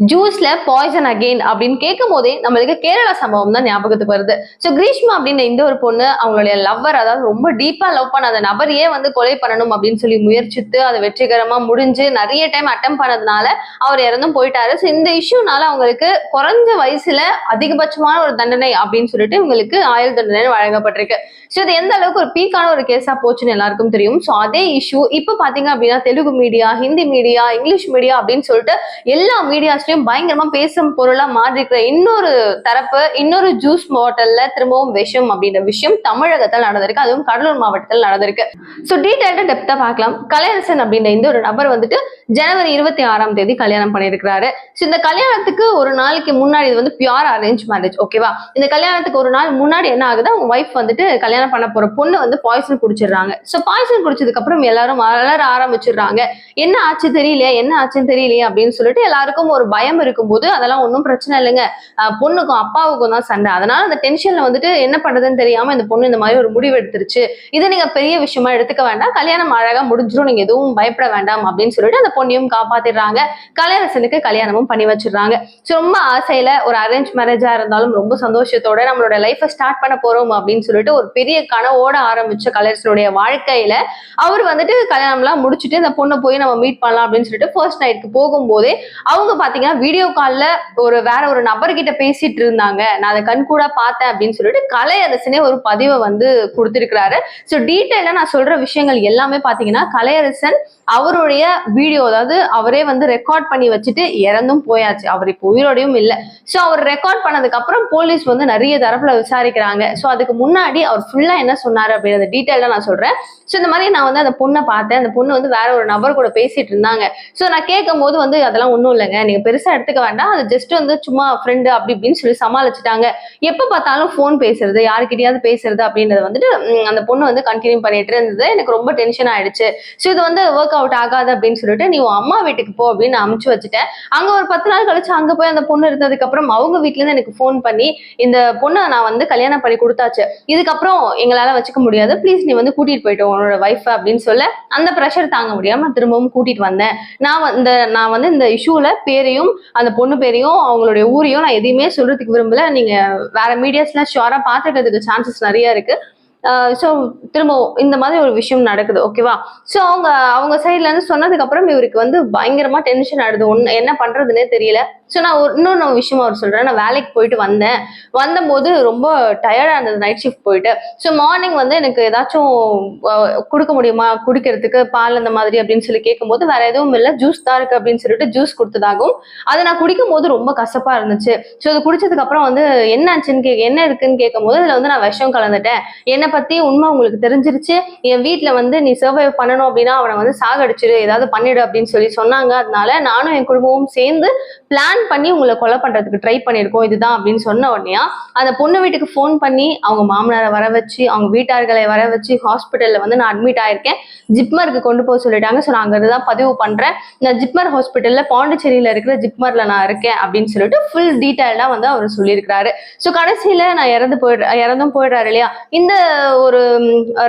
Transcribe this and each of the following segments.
ஜூஸ்ல poison again அப்படின்னு கேட்கும் போதே நம்மளுக்கு கேரளா சம்பவம் தான் ஞாபகத்துக்கு வருது. ஸோ கிரீஷ்மா அப்படின்ற இந்த ஒரு பொண்ணு அவங்களுடைய லவ்வர் அதாவது ரொம்ப டீப்பா லவ் பண்ண அந்த நபரையே வந்து கொலை பண்ணணும் அப்படின்னு சொல்லி முயற்சித்து அதை வெற்றிகரமா முடிஞ்சு நிறைய டைம் அட்டம் பண்ணதுனால அவர் இறந்தும் போயிட்டாரு. ஸோ இந்த இஷ்யூனால அவங்களுக்கு குறைஞ்ச வயசுல அதிகபட்சமான ஒரு தண்டனை அப்படின்னு சொல்லிட்டு இவங்களுக்கு ஆயுள் தண்டனை வழங்கப்பட்டிருக்கு. ஸோ இது எந்த அளவுக்கு ஒரு பீக்கான ஒரு கேஸா போச்சுன்னு எல்லாருக்கும் தெரியும். ஸோ அதே இஷ்யூ இப்போ பாத்தீங்க அப்படின்னா Telugu media Hindi media English media அப்படின்னு சொல்லிட்டு எல்லா மீடியாஸ்லயும் பயங்கரமா பேசும் பொருளா மாறி இருக்கிற இன்னொரு தரப்பு இன்னொரு ஜூஸ் பாட்டில்ல திரும்பவும் விஷம் அப்படின்ற விஷயம் தமிழகத்தில் நடந்திருக்கு. அதுவும் கடலூர் மாவட்டத்தில் நடந்திருக்கு. ஸோ டீட்டெயில்டா டெப்தா பார்க்கலாம். கலையரசன் அப்படின்ற இந்த ஒரு நபர் வந்துட்டு ஜனவரி இருபத்தி ஆறாம் தேதி கல்யாணம் பண்ணியிருக்கிறாரு. ஸோ இந்த கல்யாணத்துக்கு ஒரு நாளைக்கு முன்னாடி இது வந்து பியூர் அரேஞ்ச் மேரேஜ் ஓகேவா இந்த கல்யாணத்துக்கு ஒரு நாள் முன்னாடி என்ன ஆகுது? அவங்க ஒய்ஃப் வந்துட்டு கல்யாணம் பண்ண போற பொண்ணு வந்து பாய்சன் குடிச்சிடுறாங்க. ஸோ பாய்சன் குடிச்சதுக்கு அப்புறம் எல்லாரும் வளர ஆரம்பிச்சிடுறாங்க. என்ன ஆச்சு தெரியலையா? என்ன ஆச்சுன்னு தெரியலையே? அப்படின்னு சொல்லிட்டு எல்லாருக்கும் ஒரு பயம் இருக்கும்போது அதெல்லாம் ஒன்றும் பிரச்சனை இல்லைங்க. பொண்ணுக்கும் அப்பாவுக்கும் தான் சண்டை. அதனால அந்த டென்ஷன்ல வந்துட்டு என்ன பண்றதுன்னு தெரியாம இந்த பொண்ணு இந்த மாதிரி ஒரு முடிவு எடுத்துருச்சு. இதை நீங்க பெரிய விஷயமா எடுத்துக்க வேண்டாம். கல்யாணம் அழகா முடிஞ்சிடும் நீங்க எதுவும் பயப்பட வேண்டாம் அப்படின்னு சொல்லிட்டு அந்த பொண்ணையும் காப்பாத்திடுறாங்க. கலையரசனுக்கு கல்யாணமும் பண்ணி வச்சிடுறாங்க. ரொம்ப ஆசையில ஒரு அரேஞ்ச் மேரேஜா இருந்தாலும் ரொம்ப சந்தோஷத்தோட நம்மளோட லைஃபை ஸ்டார்ட் பண்ண போறோம் அப்படின்னு சொல்லிட்டு ஒரு பெரிய கனவோட ஆரம்பிச்ச கலர்ஸனுடைய வாழ்க்கையில அவர் வந்துட்டு கல்யாணம்லாம் முடிச்சுட்டு இந்த பொண்ணை போய் நம்ம மீட் பண்ணலாம் அப்படின்னு சொல்லிட்டு ஃபர்ஸ்ட் நைட்க்கு போகும்போதே அவங்க பாத்தீங்கன்னா வீடியோ கால்ல ஒரு வேற ஒரு நபர்கிட்ட பேசிட்டு இருந்தாங்க. நான் அதை கண் கூட பார்த்தேன் அப்படின்னு சொல்லிட்டு கலையரசனே ஒரு பதிவை வந்து கொடுத்திருக்கிறாரு. ஸோ டீட்டெயிலா நான் சொல்ற விஷயங்கள் எல்லாமே பாத்தீங்கன்னா கலையரசன் அவருடைய வீடியோ அதாவது அவரே வந்து ரெக்கார்ட் பண்ணி வச்சுட்டு இறந்தும் போயாச்சு. அவர் இப்போ உயிரோடையும் இல்லை. ஸோ அவர் ரெக்கார்ட் பண்ணதுக்கு அப்புறம் போலீஸ் வந்து நிறைய தரப்புல விசாரிக்கிறாங்க. ஸோ அதுக்கு முன்னாடி அவர் ஃபுல்லா என்ன சொன்னாரு அப்படின்றத டீட்டெயிலாக நான் சொல்றேன். ஸோ இந்த மாதிரி நான் வந்து அந்த பொண்ணை பார்த்தேன். அந்த பொண்ணு வந்து வேற ஒரு நபர் கூட பேசிட்டு இருந்தாங்க. ஸோ நான் கேட்கும் போது வந்து அதெல்லாம் ஒன்றும் இல்லைங்க. நீங்க பெருசா எடுத்துக்க வேண்டாம். அது ஜஸ்ட் வந்து சும்மா ஃப்ரெண்டு அப்படி இப்படின்னு சொல்லி சமாளிச்சுட்டாங்க. எப்போ பார்த்தாலும் ஃபோன் பேசுறது யாருக்கிட்டையாவது பேசுறது அப்படின்றத வந்துட்டு அந்த பொண்ணு வந்து கண்டினியூ பண்ணிட்டு இருந்தது. எனக்கு ரொம்ப டென்ஷன் ஆயிடுச்சு. ஸோ இது வந்து ஒர்க் அவுட் ஆகாது அப்படின்னு சொல்லிட்டு நீ உன் அம்மா வீட்டுக்கு போ அப்படின்னு நான் அமுச்சு வச்சுட்டேன். அங்க ஒரு பத்து நாள் கழிச்சு அங்க போய் அந்த பொண்ணு இருந்ததுக்கு அப்புறம் அவங்க வீட்டுல இருந்து எனக்கு ஃபோன் பண்ணி இந்த பொண்ணை நான் வந்து கல்யாணம் பண்ணி கொடுத்தாச்சு. இதுக்கப்புறம் எங்களால வச்சுக்க முடியாது. ப்ளீஸ் நீ வந்து கூட்டிட்டு போயிட்டு உன்னோட ஒய்ஃப் அப்படின்னு சொல்ல அந்த ப்ரெஷர் தாங்க முடியாம திரும்பவும் கூட்டிட்டு வந்தேன். நான் இந்த நான் வந்து இந்த இஷ்யூல பேரையும் அந்த பொண்ணு பேரையும் அவங்களுடைய ஊரையும் நான் எதையுமே சொல்றதுக்கு விரும்பல. நீங்க வேற மீடியாஸ்லாம் ஷுவரா பாத்துக்கிறதுக்கு சான்சஸ் நிறைய இருக்கு. ஸோ திரும்ப இந்த மாதிரி ஒரு விஷயம் நடக்குது ஓகேவா ஸோ அவங்க அவங்க சைட்ல இருந்து சொன்னதுக்கு அப்புறம் இவருக்கு வந்து பயங்கரமா டென்ஷன் ஆடுது ஒன்னு என்ன பண்றதுன்னே தெரியல. ஸோ நான் ஒரு இன்னொன்று விஷயமா அவர் சொல்கிறேன் நான் வேலைக்கு போயிட்டு வந்தேன். வந்தபோது ரொம்ப டயர்டாக இருந்தது நைட் ஷிஃப்ட் போயிட்டு. ஸோ மார்னிங் வந்து எனக்கு ஏதாச்சும் கொடுக்க முடியுமா? குடிக்கிறதுக்கு பால் அந்த மாதிரி அப்படின்னு சொல்லி கேட்கும்போது வேற எதுவும் இல்லை. ஜூஸ் தான் இருக்குது அப்படின்னு சொல்லிட்டு ஜூஸ் கொடுத்ததாகவும் அதை நான் குடிக்கும் போது ரொம்ப கசப்பாக இருந்துச்சு. ஸோ அது குடிச்சதுக்கப்புறம் வந்து என்ன ஆச்சுன்னு கே என்ன இருக்குன்னு கேட்கும்போது அதில் வந்து நான் விஷம் கலந்துட்டேன். என்னை பற்றி உண்மை உங்களுக்கு தெரிஞ்சிருச்சு. என் வீட்டில் வந்து நீ சர்வைவ் பண்ணணும் அப்படின்னா அவனை வந்து சாகடிச்சிடு ஏதாவது பண்ணிடு அப்படின்னு சொல்லி சொன்னாங்க. அதனால நானும் என் குடும்பமும் சேர்ந்து பிளான் பண்ணி உங்களை கொலை பண்றதுக்கு ட்ரை பண்ணியிருக்கோம் இதுதான் அப்படின்னு சொன்ன உடனே அந்த பொண்ணு வீட்டுக்கு ஃபோன் பண்ணி அவங்க மாமனாரை வர வச்சு அவங்க வீட்டார்களை வர வச்சு ஹாஸ்பிட்டலில் வந்து நான் அட்மிட் ஆயிருக்கேன். ஜிப்மருக்கு கொண்டு போக சொல்லிட்டாங்க. ஸோ நான் அங்கே தான் பதிவு பண்றேன். நான் ஜிப்மர் ஹாஸ்பிட்டலில் பாண்டிச்சேரியில இருக்கிற ஜிப்மர்ல நான் இருக்கேன் அப்படின்னு சொல்லிட்டு ஃபுல் டீட்டெயிலாக வந்து அவர் சொல்லியிருக்கிறாரு. ஸோ கடைசியில நான் இறந்து போயிடு இறந்தும் போயிடுறாரு இல்லையா? இந்த ஒரு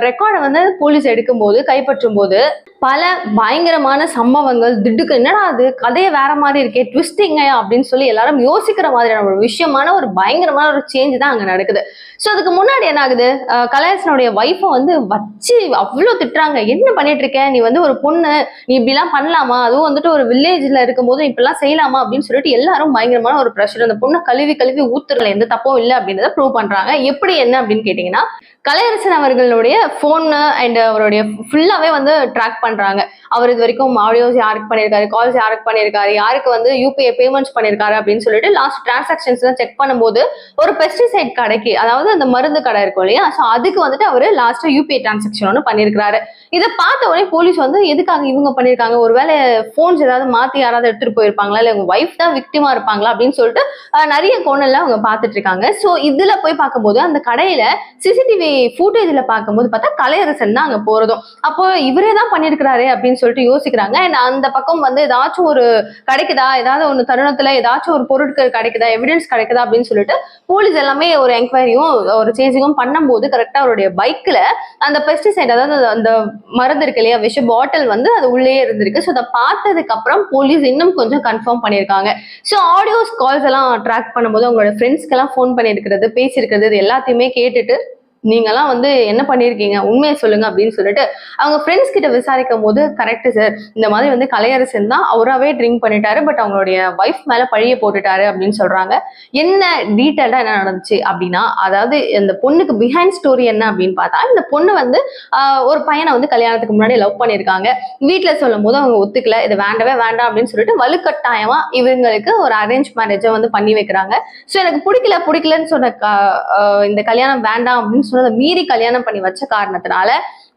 ரெக்கார்டை வந்து போலீஸ் எடுக்கும்போது கைப்பற்றும் போது பல பயங்கரமான சம்பவங்கள் திடுக்கு என்னடா அது? கதையை வேற மாதிரி இருக்கே ட்விஸ்டிங்கையா அப்படின்னு சொல்லி எல்லாரும் யோசிக்கிற மாதிரியான ஒரு விஷயமான ஒரு பயங்கரமான ஒரு சேஞ்ச் தான் அங்க நடக்குது. ஸோ அதுக்கு முன்னாடி என்ன ஆகுது? கலையரசனுடைய ஒய்ஃபை வந்து வச்சு அவ்வளோ திட்டுறாங்க. என்ன பண்ணிட்டு இருக்க? நீ வந்து ஒரு பொண்ணு. நீ இப்படிலாம் பண்ணலாமா? அதுவும் வந்துட்டு ஒரு வில்லேஜ்ல இருக்கும்போது நீ இப்படிலாம் செய்யலாமா? அப்படின்னு சொல்லிட்டு எல்லாரும் பயங்கரமான ஒரு ப்ரெஷர் அந்த பொண்ணை கழுவி கழுவி ஊத்துறதுல எந்த தப்பும் இல்லை அப்படின்றத ப்ரூவ் பண்றாங்க. எப்படி என்ன அப்படின்னு கேட்டீங்கன்னா கலையரசன் அவர்களுடைய ஃபோன் அண்ட் அவருடைய ஃபுல்லாவே வந்து ட்ராக் பண்றாங்க. அவர் இது வரைக்கும் ஆடியோஸ் யாருக்கு பண்ணியிருக்காரு கால்ஸ் யாருக்கு பண்ணியிருக்காரு யாருக்கு வந்து யூபிஐ பேமெண்ட்ஸ் பண்ணியிருக்காரு அப்படின்னு சொல்லிட்டு லாஸ்ட் டிரான்சாக்ஷன்ஸ் செக் பண்ணும்போது ஒரு பெஸ்டிசைட் கடைக்கு அதாவது அந்த மருந்து கடை இருக்கும் இல்லையா? ஸோ அதுக்கு வந்துட்டு அவர் லாஸ்ட்டாக யூபிஐ டிரான்சாக்ஷன் ஒன்று பண்ணியிருக்காரு இதை பார்த்த உடனே போலீஸ் வந்து எதுக்காக இவங்க பண்ணியிருக்காங்க? ஒருவேளை ஃபோன்ஸ் ஏதாவது மாற்றி யாராவது எடுத்துட்டு போயிருப்பாங்களா? இல்லை உங்கள் ஒய்ஃப் தான் விக்டிமா இருப்பாங்களா? அப்படின்னு சொல்லிட்டு நிறைய கோணல்ல அவங்க பார்த்துட்டு இருக்காங்க. ஸோ இதில் போய் பார்க்கும்போது அந்த கடையில சிசிடிவி ஃபுட்டேஜில் பார்க்கும்போது பார்த்தா கலையரசன் தான் அங்கே போகிறதும் அப்போ இவரே தான் பண்ணியிருக்கிறாரு அப்படின்னு சொல்லிட்டு யோசிக்கிறாங்க. அண்ட் அந்த பக்கம் வந்து ஏதாச்சும் ஒரு கிடைக்குதா? ஏதாவது ஒன்று தருணத்தில் ஏதாச்சும் ஒரு பொருட்கள் கிடைக்குதா? எவிடன்ஸ் கிடைக்குதா? அப்படின்னு சொல்லிட்டு போலீஸ் எல்லாமே ஒரு என்கொயரியும் ஒரு சேஞ்சிங்கும் பண்ணும்போது கரெக்டாக அவருடைய பைக்கில் அந்த பெஸ்டிசைட் அதாவது அந்த மருந்து இருக்கு இல்லையா? விஷ பாட்டில் வந்து அது உள்ளே இருந்திருக்கு. ஸோ அதை பார்த்ததுக்கு அப்புறம் போலீஸ் இன்னும் கொஞ்சம் கன்ஃபார்ம் பண்ணியிருக்காங்க. ஸோ ஆடியோஸ் கால்ஸ் எல்லாம் ட்ராக் பண்ணும்போது உங்களோட ஃப்ரெண்ட்ஸ்க்கெல்லாம் ஃபோன் பண்ணியிருக்கிறது பேசியிருக்கிறது இது எல்லாத்தையுமே கேட்டுட்டு நீங்கெல்லாம் வந்து என்ன பண்ணியிருக்கீங்க உண்மையை சொல்லுங்க அப்படின்னு சொல்லிட்டு அவங்க ஃப்ரெண்ட்ஸ் கிட்ட விசாரிக்கும் போது கரெக்டு சார் இந்த மாதிரி வந்து கலையரசன் தான் அவராகவே ட்ரிங்க் பண்ணிட்டாரு. பட் அவங்களுடைய ஒய்ஃப் மேலே பழிய போட்டுட்டாரு அப்படின்னு சொல்றாங்க. என்ன டீட்டெயிலாக என்ன நடந்துச்சு அப்படின்னா அதாவது இந்த பொண்ணுக்கு பிஹைண்ட் ஸ்டோரி என்ன அப்படின்னு பார்த்தா இந்த பொண்ணு வந்து ஒரு பையனை வந்து கல்யாணத்துக்கு முன்னாடி லவ் பண்ணியிருக்காங்க வீட்டில் சொல்லும் போது அவங்க ஒத்துக்கல. இது வேண்டவே வேண்டாம் அப்படின்னு சொல்லிட்டு வலுக்கட்டாயமா இவங்களுக்கு ஒரு அரேஞ்ச் மேரேஜை வந்து பண்ணி வைக்கிறாங்க. ஸோ எனக்கு பிடிக்கல பிடிக்கலன்னு சொன்ன க- இந்த கல்யாணம் வேண்டாம் அப்படின்னு சொன்னதை மீறி கல்யாணம் பண்ணி வச்ச காரணத்தினால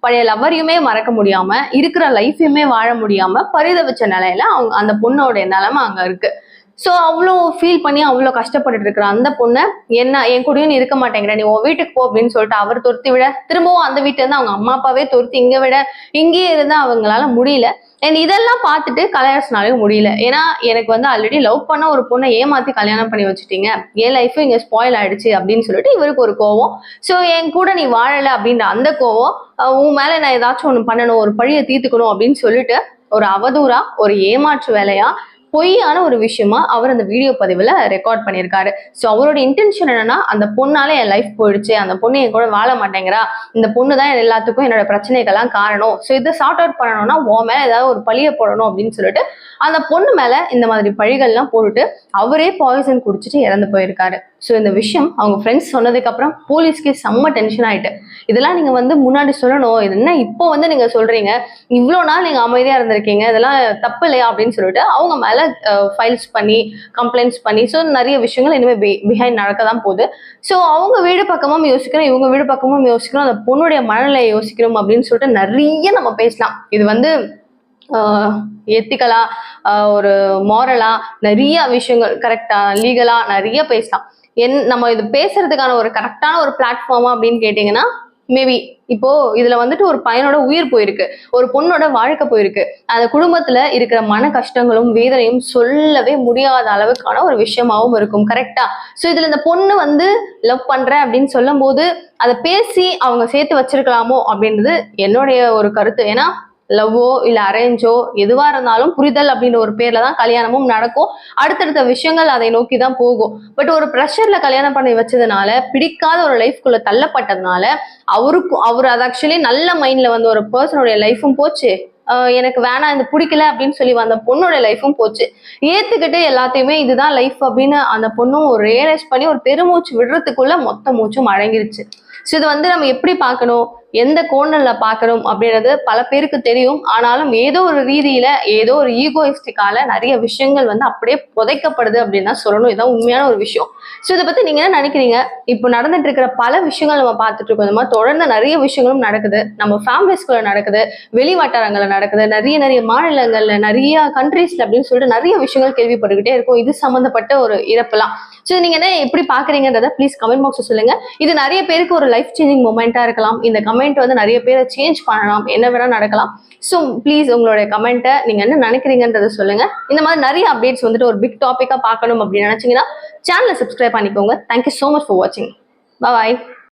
பழைய லவ்வரையுமே மறக்க முடியாம இருக்கிற லைஃபையுமே வாழ முடியாம பரிதவிச்ச நிலையில அவங்க அந்த பொண்ணோட நிலைமை அங்க இருக்கு. ஸோ அவ்வளோ ஃபீல் பண்ணி அவ்வளோ கஷ்டப்பட்டுட்டு இருக்கிற அந்த பொண்ணை என்ன என் கூடயும் இருக்க மாட்டேங்கிற நீ உன் வீட்டுக்கு போ அப்படின்னு சொல்லிட்டு அவர் துரத்தி விட திரும்பவும் அந்த வீட்டுல இருந்து அவங்க அம்மா அப்பாவே துரத்தி இங்க விட இங்கேயே இருந்து அவங்களால முடியல. அண்ட் இதெல்லாம் பார்த்துட்டு கல்யாணத்தினாலையும் முடியல. ஏன்னா எனக்கு வந்து ஆல்ரெடி லவ் பண்ண ஒரு பொண்ணை ஏமாத்தி கல்யாணம் பண்ணி வச்சுட்டீங்க. என் லைஃபும் இங்க ஸ்பாயில் ஆயிடுச்சு அப்படின்னு சொல்லிட்டு இவருக்கு ஒரு கோவம். ஸோ என் கூட நீ வாழல அப்படின்ற அந்த கோவம் உன் மேல நான் ஏதாச்சும் ஒன்று பண்ணணும் ஒரு பழியை தீர்த்துக்கணும் அப்படின்னு சொல்லிட்டு ஒரு அவதூறா ஒரு ஏமாற்று வேலையா பொய்யான ஒரு விஷயமா அவர் அந்த வீடியோ பதிவுல ரெக்கார்ட் பண்ணியிருக்காரு. ஸோ அவரோட இன்டென்ஷன் என்னன்னா அந்த பொண்ணால என் லைஃப் போயிடுச்சு அந்த பொண்ணு என் கூட வாழ மாட்டேங்கிறா இந்த பொண்ணு தான் எல்லாத்துக்கும் என்னோட பிரச்சனைகள்லாம் காரணம். ஸோ இதை சார்ட் அவுட் பண்ணணும்னா உன் மேல ஏதாவது ஒரு பழியை போடணும் அப்படின்னு சொல்லிட்டு அந்த பொண்ணு மேல இந்த மாதிரி பழிகள்லாம் போட்டுட்டு அவரே பாய்சன் குடிச்சிட்டு இறந்து போயிருக்காரு. ஸோ இந்த விஷயம் அவங்க ஃப்ரெண்ட்ஸ் சொன்னதுக்கப்புறம் போலீஸ்க்கே போலீஸ்க்கு செம்ம டென்ஷன் ஆகிட்டு இதெல்லாம் நீங்கள் வந்து முன்னாடி சொல்லணும். இது என்ன இப்போ வந்து நீங்கள் சொல்கிறீங்க இவ்வளோ நாள் நீங்கள் அமைதியாக இருந்திருக்கீங்க. இதெல்லாம் தப்பு இல்லையா? அப்படின்னு சொல்லிட்டு அவங்க மேலே ஃபைல்ஸ் பண்ணி கம்ப்ளைண்ட்ஸ் பண்ணி ஸோ நிறைய விஷயங்கள் இனிமே பிஹைண்ட் நடக்க தான் போகுது. ஸோ அவங்க வீடு பக்கமும் யோசிக்கணும் இவங்க வீடு பக்கமும் யோசிக்கணும். அந்த பொண்ணுடைய மனநிலையை யோசிக்கணும் அப்படின்னு சொல்லிட்டு நிறைய நம்ம பேசலாம். இது வந்து எத்திக்கலா ஒரு மாரலா நிறைய விஷயங்கள் கரெக்டா லீகலா நிறைய பேசலாம். என் நம்ம இது பேசுறதுக்கான ஒரு கரெக்டான ஒரு பிளாட்ஃபார்மா அப்படின்னு கேட்டிங்கன்னா மேபி இப்போ இதுல வந்துட்டு ஒரு பையனோட உயிர் போயிருக்கு ஒரு பொண்ணோட வாழ்க்கை போயிருக்கு. அந்த குடும்பத்துல இருக்கிற மன கஷ்டங்களும் வேதனையும் சொல்லவே முடியாத அளவுக்கான ஒரு விஷயமாவும் இருக்கும் கரெக்டா சோ இதுல இந்த பொண்ணு வந்து லவ் பண்றேன் அப்படின்னு சொல்லும் போது அதை பேசி அவங்க சேர்த்து வச்சிருக்கலாமோ அப்படின்றது என்னுடைய ஒரு கருத்து. ஏன்னா லவ்வோ இல்ல அரேஞ்சோ எதுவா இருந்தாலும் புரிதல் அப்படின்ற ஒரு பேர்ல தான் கல்யாணமும் நடக்கும். அடுத்தடுத்த விஷயங்கள் அதை நோக்கி தான் போகும். பட் ஒரு ப்ரெஷர்ல கல்யாணம் பண்ணி வச்சதுனால பிடிக்காத ஒரு லைஃப்குள்ள தள்ளப்பட்டதுனால அவருக்கும் அவர் அது ஆக்சுவலி நல்ல மைண்ட்ல வந்து ஒரு பர்சனுடைய லைஃபும் போச்சு. எனக்கு வேணாம் இது பிடிக்கல அப்படின்னு சொல்லி வந்த பொண்ணோட லைஃபும் போச்சு. ஏத்துக்கிட்டு எல்லாத்தையுமே இதுதான் லைஃப் அப்படின்னு அந்த பொண்ணும் ஒரு ரியலைஸ் பண்ணி ஒரு பெருமூச்சு விடுறதுக்குள்ள மொத்த மூச்சும் அடங்கிருச்சு. ஸோ இது வந்து நம்ம எப்படி பார்க்கணும்? எந்த கோணல்ல பார்க்கணும் அப்படின்றது பல பேருக்கு தெரியும். ஆனாலும் ஏதோ ஒரு ரீதியில ஏதோ ஒரு ஈகோயிஸ்டிக்கால நிறைய விஷயங்கள் வந்து அப்படியே புதைக்கப்படுது அப்படின்னு தான் சொல்லணும். இதான் உண்மையான ஒரு விஷயம். ஸோ இதை பத்தி நீங்க என்ன நினைக்கிறீங்க? இப்போ நடந்துட்டு இருக்கிற பல விஷயங்கள் நம்ம பார்த்துட்டு இருக்கோம். இந்த மாதிரி தொடர்ந்து நிறைய விஷயங்களும் நடக்குது. நம்ம ஃபேமிலிஸ்குள்ள நடக்குது வெளி வட்டாரங்கள்ல நடக்குது நிறைய நிறைய மாநிலங்கள்ல நிறைய கண்ட்ரீஸ்ல அப்படின்னு சொல்லிட்டு நிறைய விஷயங்கள் கேள்விப்பட்டுக்கிட்டே இருக்கும். இது சம்மந்தப்பட்ட ஒரு இறப்புலாம் ஸோ நீங்க என்ன எப்படி பாக்குறீங்கன்றத ப்ளீஸ் கமெண்ட் பாக்ஸ் சொல்லுங்க. இது நிறைய பேருக்கு ஒரு லைஃப் சேஞ்சிங் மூமெண்டா இருக்கலாம். இந்த கமெண்ட் வந்து நிறைய பேரை சேஞ்ச் பண்ணலாம். என்ன வேணா நடக்கலாம். ஸோ ப்ளீஸ் உங்களுடைய கமெண்ட்டை நீங்க என்ன நினைக்கிறீங்கன்றத சொல்லுங்க. இந்த மாதிரி நிறைய அப்டேட்ஸ் வந்துட்டு ஒரு பிக் டாபிக்கா பார்க்கணும் அப்படின்னு நினைச்சீங்கன்னா சேனலை சப்ஸ்கிரைப் பண்ணிக்கோங்க. தேங்க்யூ ஸோ மச் ஃபார் வாட்சிங் பாய்